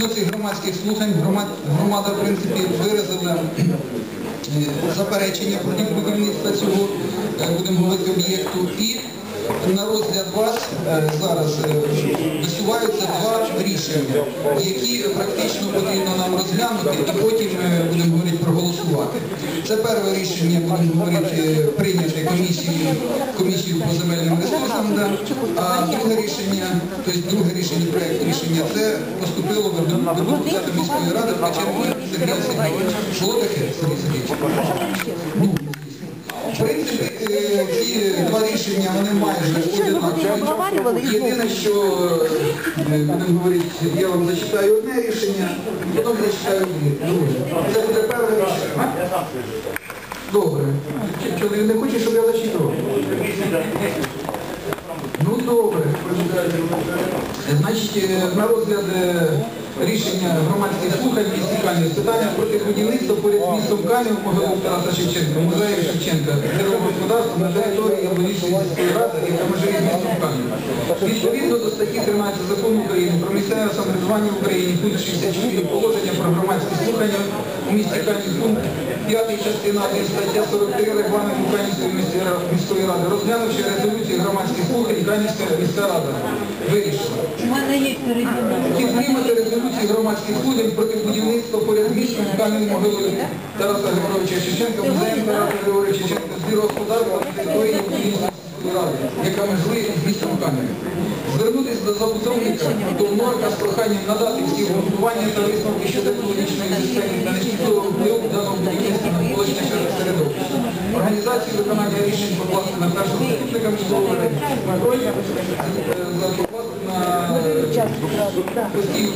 Згідно цих громадських слухань, громад- громада, в принципі, виразила е, заперечення проти будівництва цього, е, будемо говорити, об'єкту. І на розгляд вас е, зараз висуваються два рішення, які практично потрібно нам розглянути і потім будемо. Це перше рішення, будемо говорити, е, прийняте комісією, комісією по земельним ресурсам, да. а друге рішення, тобто друге рішення, проєкт рішення, це поступило в до депутата міської ради Печерського Сергія Сергійовича. Було таке, Сергій Сергійович? В принципі, е, ці два рішення вони майже одинакові. Єдине, що е, будемо говорити, я вам зачитаю одне рішення, потім зачитаю друге. Це буде перше рішення. Добре. Чоловік не хоче, щоб я зачитував? Ну добре. Значить, е, на розгляд е, рішення громадських слухань Канів з питання проти будівництва поряд з містом Канів могилу Тараса Шевченка, музею Шевченка, господарства на території Яблонівської міської ради, яка межує з містом Канів. Відповідно до статті 13 закону України про місцеве самоврядування в Україні, пункт 64 положення про громадські слухання у місті 5 частина 1 стаття 43 регламенту Канівської міської ради, розглянувши резолюції громадських слухань, Канівська міська рада вирішила. Підтримати резолюції громадських слухань проти будівництва поряд з містом кам'яним могилою Тараса Григоровича Шевченка, музеєм Тараса Григоровича Шевченка, збір господарства на території Української ради, яка межує з містом Кам'яним. Звернутися до забудовника до Норка з проханням надати всі обґрунтування та висновки щодо екологічної системи та нешкідливого впливу даного будівництва на навколишнє середовище. Організацію виконання рішень покласти на першого заступника міського голови. Е, постійну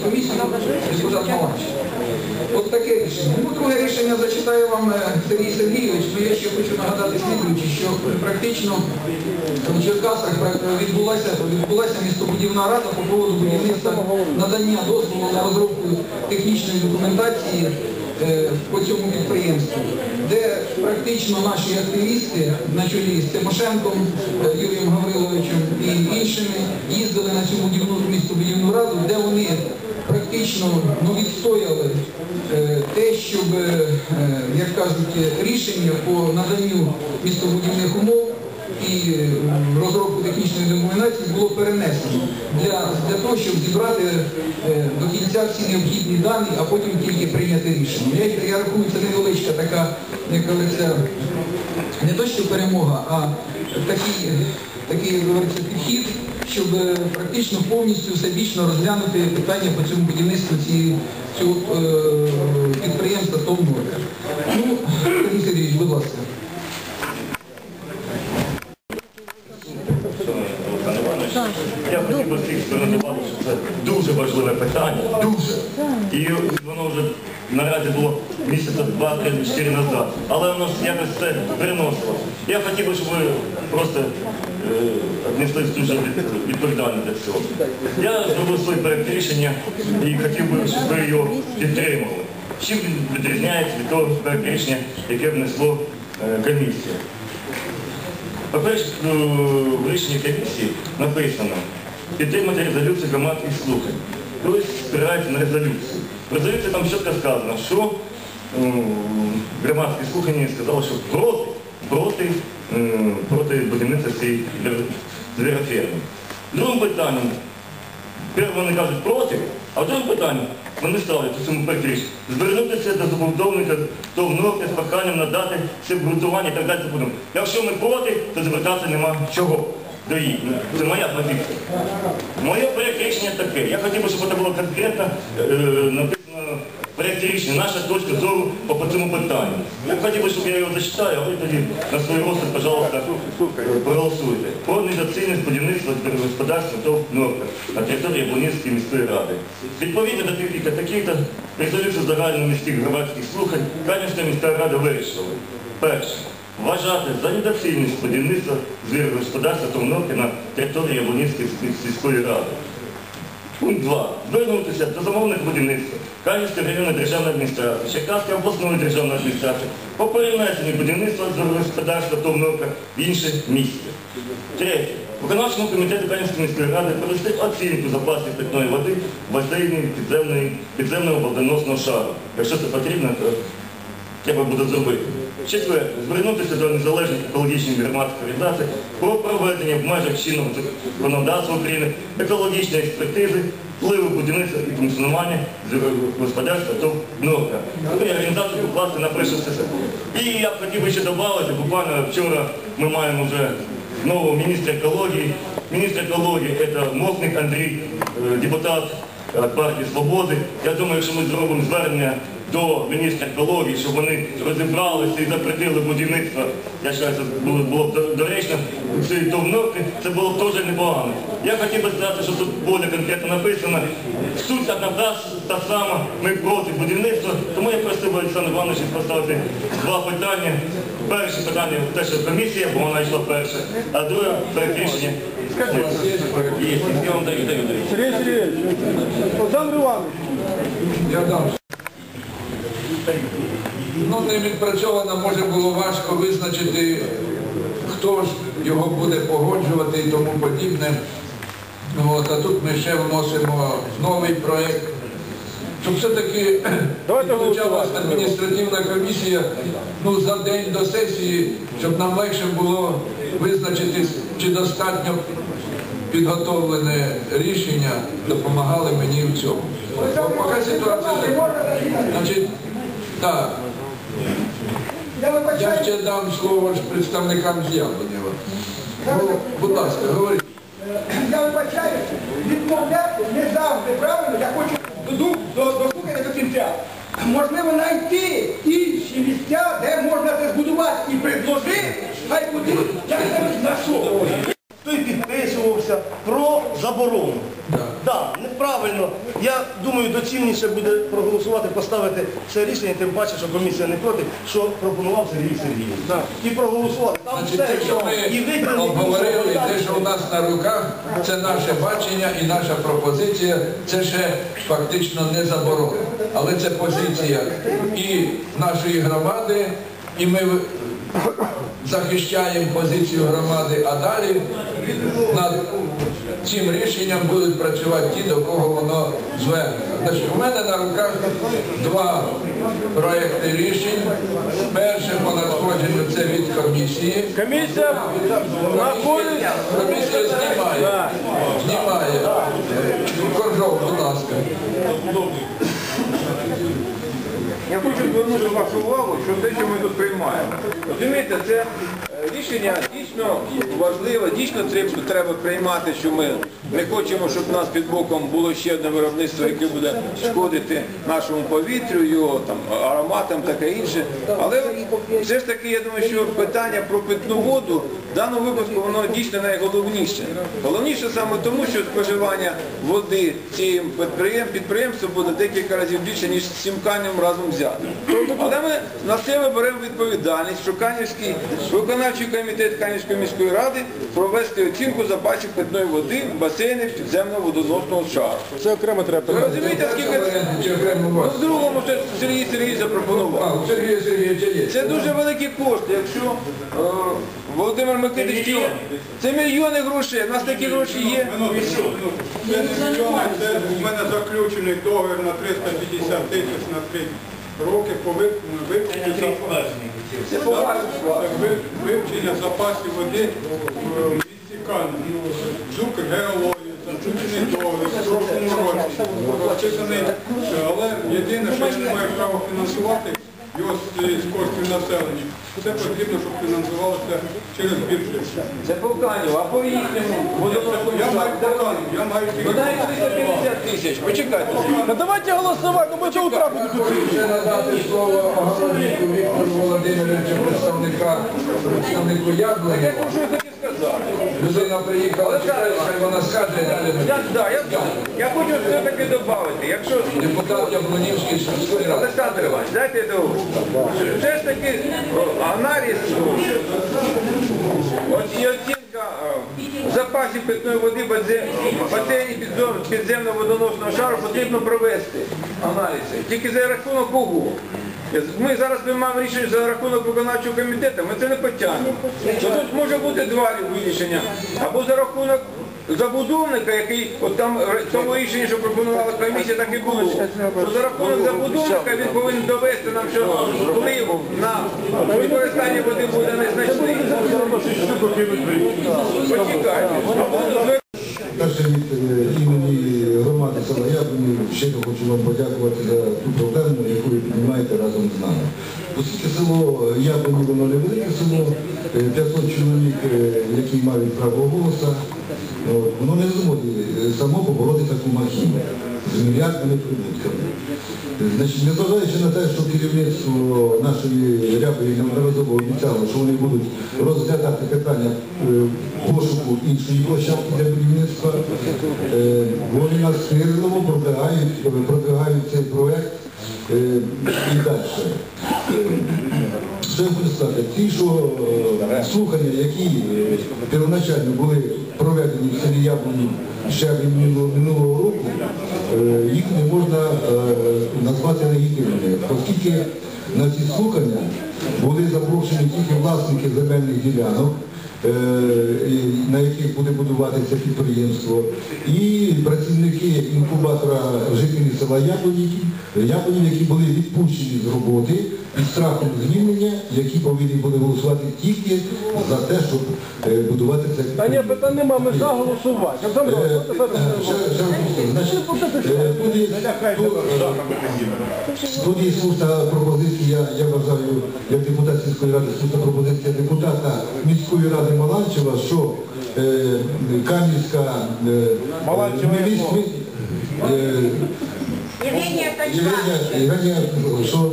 Малач. От таке рішення. Ну, друге рішення зачитаю вам е, Сергій Сергійович, але я ще хочу нагадати слідуючи, що практично в Черкасах відбулася, відбулася містобудівна рада по поводу будівництва надання дозволу на розробку технічної документації е, по цьому підприємству, де практично наші активісти на чолі з Тимошенком, е, Юрієм Гавриловичем і іншими їздили на цю будівну містобудівну раду, де вони практично ну, відстояли е, те, щоб, е, як кажуть, рішення по наданню містобудівних умов і е, розробку технічної документації було перенесено для, для того, щоб зібрати е, до кінця всі необхідні дані, а потім тільки прийняти рішення. Я, я рахую, це невеличка така, як говориться, не то що перемога, а такий, такий підхід, щоб е, практично повністю всебічно розглянути питання по цьому будівництву цього е, підприємства Томнорка. Ну, Сергій Сергійович, будь ласка. Олександр Іванович, Я хотів би всіх увагу, що це дуже важливе питання, дуже. І воно вже наразі було місяця два, три, чотири назад. Але воно ж якось це переносило. Я хотів би, щоб ви просто е, віднеслись дуже відповідально для цього. Я зробив своє проєкт і хотів би, щоб ви його підтримали. Чим він відрізняється від того рішення, яке внесло е, комісія? По-перше, ну, в рішенні комісії написано підтримати резолюцію громадських слухань. Тобто спирається на резолюцію. В резолюції там чітко сказано, що громадські слухання сказали, що проти, проти, м, проти будівництва цієї звір- Другим питанням, перше вони кажуть проти, а другим питанням вони ставлять у цьому рішення звернутися до забудовника то вновь з проханням надати все обґрунтування і так далі. Якщо ми проти, то звертатися нема чого до її. Це моя позиція. Моє проєкт рішення таке. Я хотів би, щоб це було конкретно е, в проєкті рішення, наша точка зору по, цьому питанню. Я хотів би, щоб я його зачитаю, а ви тоді на свій розсуд, пожалуйста, проголосуйте. Про недоцільність будівництва господарства ТОВ Норка на території Яблонівської міської ради. Відповідно до таких таких резолюцій загальноміських громадських слухань Канівська міська рада вирішила. Перше. Вважати за недоцільність будівництва звірогосподарства Товновки на території Яблонівської сільської ради. Пункт 2. Звернутися до замовних будівництва Канівської районної державної адміністрації, Черкаської обласної державної адміністрації по перенесенню будівництва господарства Товновка в інше місце. Третє. Виконавчому комітету Канівської міської ради провести оцінку запасів питної води в басейні підземного водоносного шару. Якщо це потрібно, то треба буде зробити. Четверте, звернутися до незалежних екологічних громадських організацій про проведення в межах чинного законодавства України екологічної експертизи, впливу будівництва і функціонування господарства ТОВ «Норка». Ну, і організацію покласти на перше. І я б хотів би ще додати, буквально вчора ми маємо вже нового міністра екології. Міністр екології це Мохник Андрій, е, депутат е, партії Свободи. Я думаю, що ми зробимо звернення до міністра екології, щоб вони розібралися і запретили будівництво. Я вважаю, це було, було б доречно. Цієї товновки це було б теж непогано. Я хотів би сказати, що тут більш конкретно написано. Суть одна та, та сама, ми проти будівництва, тому я просив би Олександр Іванович поставити два питання. Перше питання те, що комісія, бо вона йшла перша, а друге проект рішення. Я вам даю, даю, даю. Сергій Сергійович, Олександр Іванович, Я дам. Ну, не відпрацьовано, може було важко визначити, хто ж його буде погоджувати і тому подібне. Ну, От, а тут ми ще вносимо новий проєкт. Щоб все-таки Давайте адміністративна комісія ну, за день до сесії, щоб нам легше було визначити, чи достатньо підготовлене рішення допомагали мені в цьому. Бо Поки ситуація така. Значить, так, Я я ще дам слово представникам з Яблонєва. Ну, будь ласка, говоріть. я вибачаю, відмовляти не завжди правильно, я хочу до- дослухати до кінця. Можливо, знайти інші місця, де можна це збудувати і предложити, хай буде я не на той підписувався про заборону. Так, неправильно. Я думаю, доцільніше буде проголосувати, поставити це рішення, тим паче, що комісія не проти, що пропонував Сергій Сергійович. І проголосувати. Там Значить, все, те, що і ми виділені обговорили, те, що у нас на руках, це наше бачення і наша пропозиція, це ще фактично не заборона. Але це позиція і нашої громади, і ми захищаємо позицію громади, а далі над цим рішенням будуть працювати ті, до кого воно звернено. У мене на руках два проекти рішень. Перше по надходженню це від комісії. комісія Комісія, Комісія знімає. Знімає. Коржов, будь ласка. Я хочу звернути вашу увагу, що те, що ми тут приймаємо. Розумієте, це е, рішення дійсно важливе, дійсно треба, треба приймати, що ми не хочемо, щоб у нас під боком було ще одне виробництво, яке буде шкодити нашому повітрю, його там ароматам, таке інше. Але все ж таки, я думаю, що питання про питну воду в даному випадку воно дійсно найголовніше. Головніше саме тому, що споживання води цим підприєм, підприємством буде декілька разів більше, ніж з цим разом взятим. Але ми на себе беремо відповідальність, що Канівський виконавчий комітет Канівської міської ради провести оцінку запасів питної води в басейнах підземного водоносного шару. Це окремо треба Ви питати. розумієте, скільки це? Окремо? Ну, в другому це Сергій Сергій запропонував. А, у Сергія Сергійовича є. Це дуже великі кошти, якщо е, Володимир Микитич, це мільйони грошей, у нас такі гроші є. Це мільйони, у мене заключений договір на 350 тисяч на 3 роки по вивченню запасів. Вивчення запасів води в місті Каневі. Жук геології, заключений договір в прошлому році. Розписаний, але єдине, що я не маю права фінансувати його з коштів населення. Це потрібно, щоб фінансувалося через бюджет. Це по Каніву, а по їхньому Я маю план, я маю Ну тільки дай 350 тисяч, почекайте. Ну давайте голосувати, ну ми до утра будемо тут. Ще надати слово Огороднику Віктору Володимировичу, представника, представнику Яблоні. Я про що сказати. Людина приїхала, чекає, хай вона скаже, далі. Я, да, я, я хочу все-таки додати, якщо Депутат Яблонівський сільської ради. Олександр Іванович, дайте я договорю. Все ж таки аналіз от і оцінка е, запасів питної води підзем- підземного водоносного шару потрібно провести аналізи. Тільки за рахунок кого? Ми зараз би маємо рішення за рахунок виконавчого комітету, ми це не потягнемо. Тут може бути два вирішення. Або за рахунок забудовника, який от там в тому рішенні, що пропонувала комісія, так і було. Що за рахунок забудовника він повинен довести нам, що вплив на використання води буде незначний. Почекайте. Перше від е, імені громади села Яблоні щиро хочу вам подякувати за ту проблему, яку ви піднімаєте разом з нами. Оскільки село Яблоні, воно невелике село, е, 500 чоловік, е, які мають право голосу, от, воно не зможе е, само побороти таку махіну з мільярдними прибутками. Значить, незважаючи на те, що керівництво нашої рябої неодноразово обіцяло, що вони будуть розглядати питання е, пошуку іншої площадки для будівництва, е, вони настирливо продвигають, е, продвигають цей проект е, і далі. Що я хочу сказати, ті, що слухання, які первоначально були проведені в селі Яблоні ще минулого, року, е, їх не можна е, назвати легітимними, оскільки на ці слухання були запрошені тільки власники земельних ділянок, е, на яких буде будуватися підприємство, і працівники інкубатора жителі села Яблонів, які були відпущені з роботи під страхом звільнення, які повинні були голосувати тільки за те, щоб е, будувати це Та ні, питань нема, ми за голосувати. Е, е, ще- ще раз повторю. Значить, е, тут є- тут- Тут є слушна пропозиція, я вважаю, як депутат сільської ради, слушна пропозиція депутата міської ради Маланчева, що е, Кам'янська е, Маланчева Євгенія Євгенія, Євгенія, що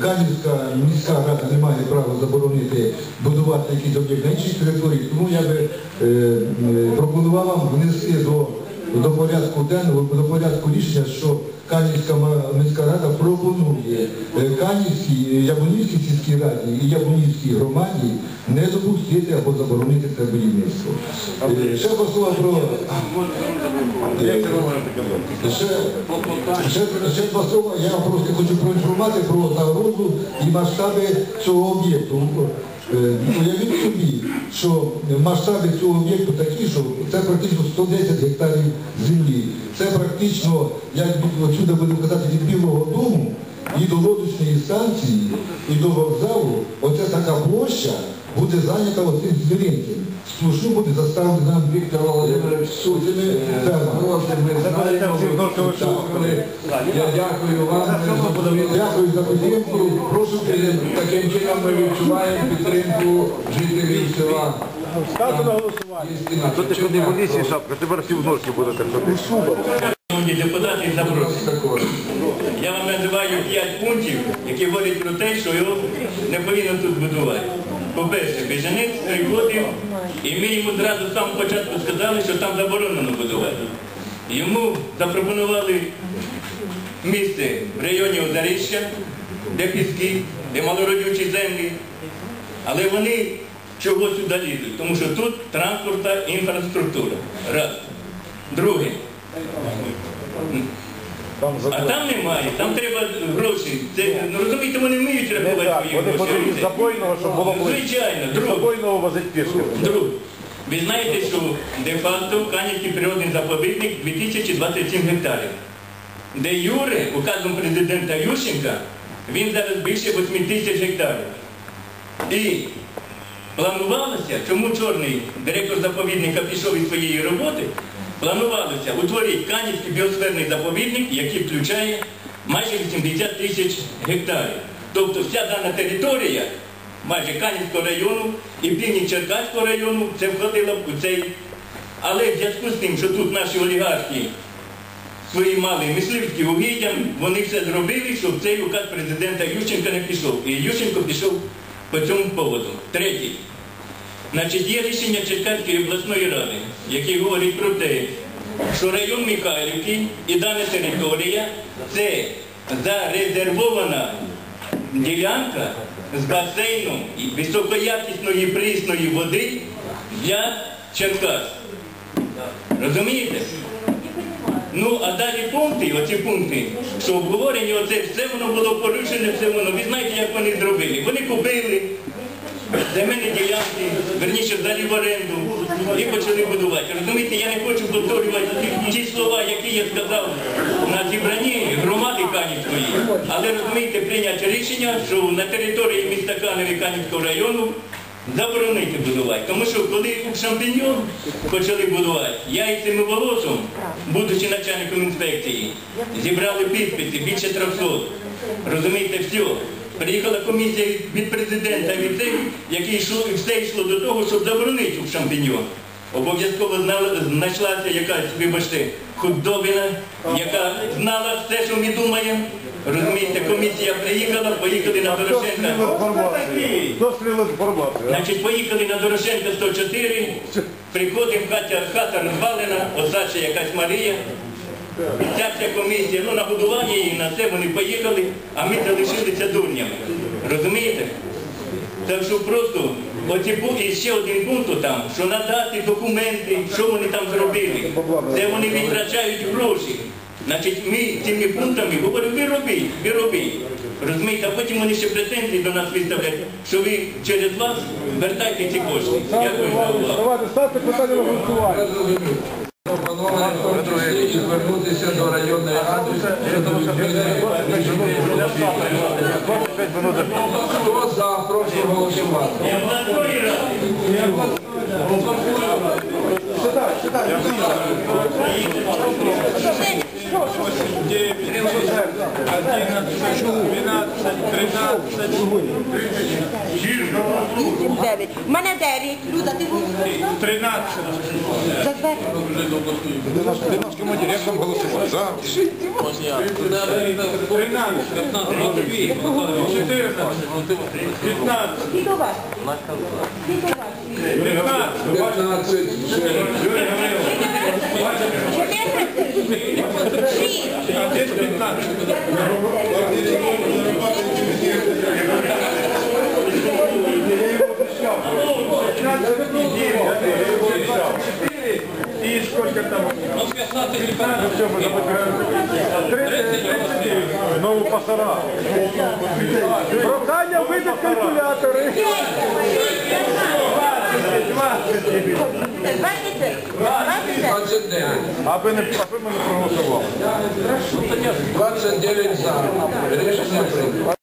Кам'янська міська рада не має права заборонити будувати якісь об'єкти на іншій території, тому я би е, е, пропонував вам внести до, до порядку денного, до порядку рішення, що Канівська міська рада пропонує е, Канівській, е, сільській раді і Яблонівській громаді не допустити або заборонити це будівництво. Е, Ще два слова про Ще, ще, ще два слова, я просто хочу проінформувати про загрозу і масштаби цього об'єкту. Е, Уявіть собі, що масштаби цього об'єкту такі, що це практично 110 гектарів землі. Це практично, як від отсюди будемо казати, від Білого дому і до лодочної станції, і до вокзалу, оце така площа буде зайнята оцим звіринцем. Сплошну буде заставлена нам Віктор Володимирович Сутіни ферма. Я дякую вам. Дякую за підтримку. Прошу Е, Таким чином ми відчуваємо підтримку жителів села. ставте на голосування. Ти ходив у лісі, шапка, тепер всі в ножки будете. Шановні депутати запрошую. П'ять пунктів, які говорять про те, що його не повинно тут будувати. По-перше, біженець приходив, і ми йому одразу з самого початку сказали, що там заборонено будувати. Йому запропонували місце в районі Озарища, де піски, де малородючі землі. Але вони чого сюди лізуть? Тому що тут транспортна інфраструктура. Раз. Друге. А там немає, там треба гроші. Це, ну розумієте, вони вміють рахувати свої Вони гроші. забойного, щоб було ближче. Звичайно, друге. Забойного возить пішки. Друг, ви знаєте, що де-факто Канівський природний заповідник 2027 гектарів. Де Юре, указом президента Ющенка, він зараз більше 8 тисяч гектарів. І планувалося, чому чорний директор заповідника пішов із своєї роботи, планувалося утворити Канівський біосферний заповідник, який включає майже 80 тисяч гектарів. Тобто вся дана територія майже Канівського району і північ Черкаського району це входило в цей. Але в зв'язку з тим, що тут наші олігархи свої мали мисливські угіддя, вони все зробили, щоб цей указ президента Ющенка не пішов. І Ющенко пішов по цьому поводу. Третій. Значить, є рішення Черкаської обласної ради, яке говорить про те, що район Михайлівки і дана територія це зарезервована ділянка з басейном високоякісної прісної води для Черкас. Розумієте? Ну, а далі пункти, оці пункти, що обговорені, оце все воно було порушене, все воно. Ви знаєте, як вони зробили? Вони купили земельні ділянки, верніше здалі в оренду і почали будувати. Розумієте, я не хочу повторювати ті слова, які я сказав на зібранні громади Канівської, але розумієте, прийняти рішення, що на території міста Каневі Канівського району заборонити будувати. Тому що коли у Шампіньон почали будувати, я і цим волосом, будучи начальником інспекції, зібрали підписи більше 300. Розумієте, все. Приїхала комісія від президента від цих, які йшло, все йшло до того, щоб заборонити у Шампіньон. Обов'язково знайшлася якась, вибачте, худобина, яка знала все, що ми думаємо. Розумієте, комісія приїхала, поїхали на Дорошенка. Значить, поїхали на Дорошенка 104, приходимо, хата, хата розвалена, осадча якась Марія. Ця комісія, ну нагодування її, на це вони поїхали, а ми залишилися дурнями. Розумієте? Так що просто оці і ще один пункт там, що надати документи, що вони там зробили. Де вони відтрачають гроші. Значить, ми цими пунктами говоримо, ви робіть, ви робіть. Розумієте, а потім вони ще претензії до нас виставляють, що ви через вас вертайте ці кошти. Дякую за увагу. Давайте ставте питання на голосування. Пропонували в тому числі і звернутися до районної ради щодо відміни рішення. Хто за, прошу голосувати. Я в Національній раді. Дев'ять. У мене дев'ять. Люда, ти будеш? 13. Динамському директором голосував. За. 13. 14. 15. Ти до вас. Ти до вас. 15. 15. Чотирнадцять. Шість. Десь 15. И сколько там? Ну, 15. Все, мы Знову пасара. Прохання видати калькулятори. Двадцять. Двадцять. 29. Аби не аби ми не проголосували. 29 за. Рішення прийнято.